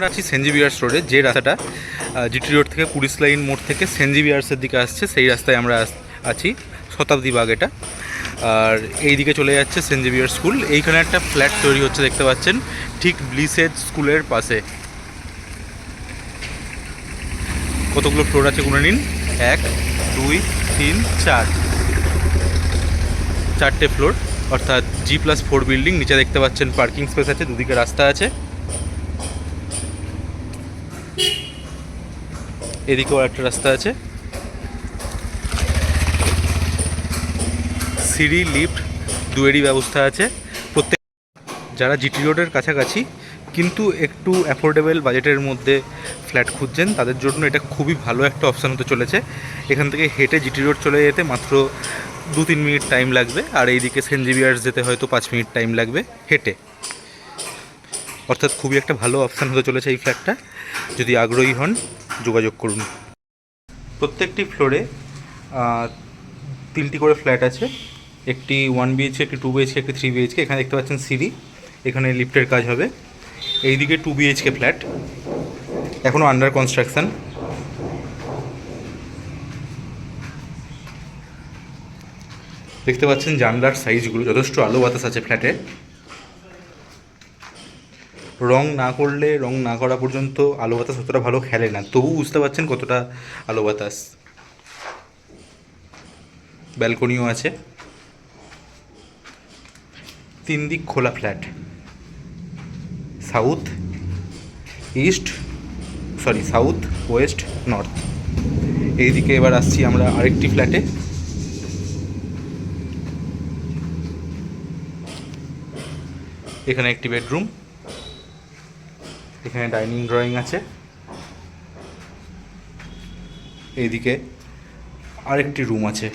আমরা আছি সেনজি বিয়ার্স রোডে যে রাস্তাটা জিটি রোড থেকে পুলিশ লাইন মোড় থেকে সেনজি বিয়ার্সের দিকে আসছে, সেই রাস্তায় আমরা আছি, শতাব্দী বাগ এটা। আর এই দিকে চলে যাচ্ছে সেন্ট জেভিয়ার স্কুল এইখানে একটা ফ্ল্যাট তৈরি হচ্ছে, দেখতে পাচ্ছেন, ঠিক ব্লিসেজ স্কুলের পাশে। কতগুলো ফ্লোর আছে গুনে নিন? এক, দুই, তিন, চার। চারটে ফ্লোর অর্থাৎ জি প্লাস ফোর বিল্ডিং নিচে দেখতে পাচ্ছেন পার্কিং স্পেস আছে, দুদিকে রাস্তা আছে। এদিকেও একটা রাস্তা আছে। সিঁড়ি, লিফট, দুয়েরই ব্যবস্থা আছে। প্রত্যেক যারা জিটি রোডের কাছাকাছি, কিন্তু একটু অ্যাফোর্ডেবল বাজেটের মধ্যে ফ্ল্যাট খুঁজছেন, তাদের জন্য এটা খুবই ভালো একটা অপশান হতে চলেছে। এখান থেকে হেঁটে জিটি রোড চলে যেতে মাত্র দু তিন মিনিট টাইম লাগবে, আর এইদিকে সেন্ট জেভিয়ার্স যেতে হয়তো পাঁচ মিনিট টাইম লাগবে হেঁটে। অর্থাৎ খুবই একটা ভালো অপশান হতে চলেছে এই ফ্ল্যাটটা যদি আগ্রহী হন যোগাযোগ করুন। প্রত্যেকটি ফ্লোরে তিনটি করে ফ্ল্যাট আছে। একটি ওয়ান বিএইচকে একটি টু বিএইচকে একটি থ্রি বিএইচকে এখানে দেখতে পাচ্ছেন সিঁড়ি। এখানে লিফটের কাজ হবে। এইদিকে টু বিএইচকে ফ্ল্যাট এখনও আন্ডার কনস্ট্রাকশন দেখতে পাচ্ছেন জানলার সাইজগুলো যথেষ্ট আলো বাতাস আছে ফ্ল্যাটে রং না করলে, রং না করা পর্যন্ত আলো বাতাস অতটা ভালো খেলে না। তবু বুঝতে পারছেন কতটা আলো বাতাস। ব্যালকনিও আছে। তিন দিক খোলা flat. South, east, sorry, south, west, north. এইদিকে এবার আসছি আমরা আরেকটি ফ্ল্যাটে। এখানে একটি বেডরুম। এখানে ডাইনিং ড্রয়িং আছে। এইদিকে আরেকটি রুম আছে।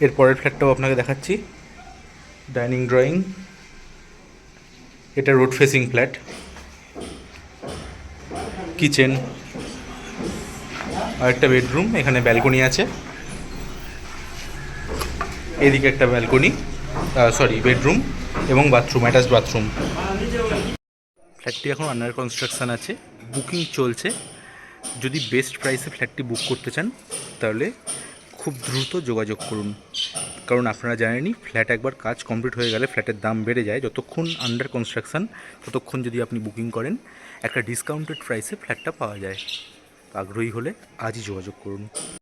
এর পরের ফ্ল্যাটটাও আপনাকে দেখাচ্ছি। Dining drawing. এটা রোড ফেসিং ফ্ল্যাট। কিচেন। আর একটা বেডরুম, এখানে ব্যালকনি আছে। এদিকে একটা ব্যালকনি সরি বেডরুম এবং বাথরুম অ্যাটাচ বাথরুম ফ্ল্যাটটি এখন আন্ডার কনস্ট্রাকশান আছে বুকিং চলছে। যদি বেস্ট প্রাইসে ফ্ল্যাটটি বুক করতে চান, তাহলে খুব দ্রুত যোগাযোগ করুন। কারণ আপনারা জানেনই ফ্ল্যাট একবার কাজ কমপ্লিট হয়ে গেলে ফ্ল্যাটের দাম বেড়ে যায়। যতক্ষণ আন্ডার কনস্ট্রাকশন ততক্ষণ যদি আপনি বুকিং করেন, একটা ডিসকাউন্টেড প্রাইসে ফ্ল্যাটটা পাওয়া যায়। আগ্রহী হলে আজই যোগাযোগ করুন।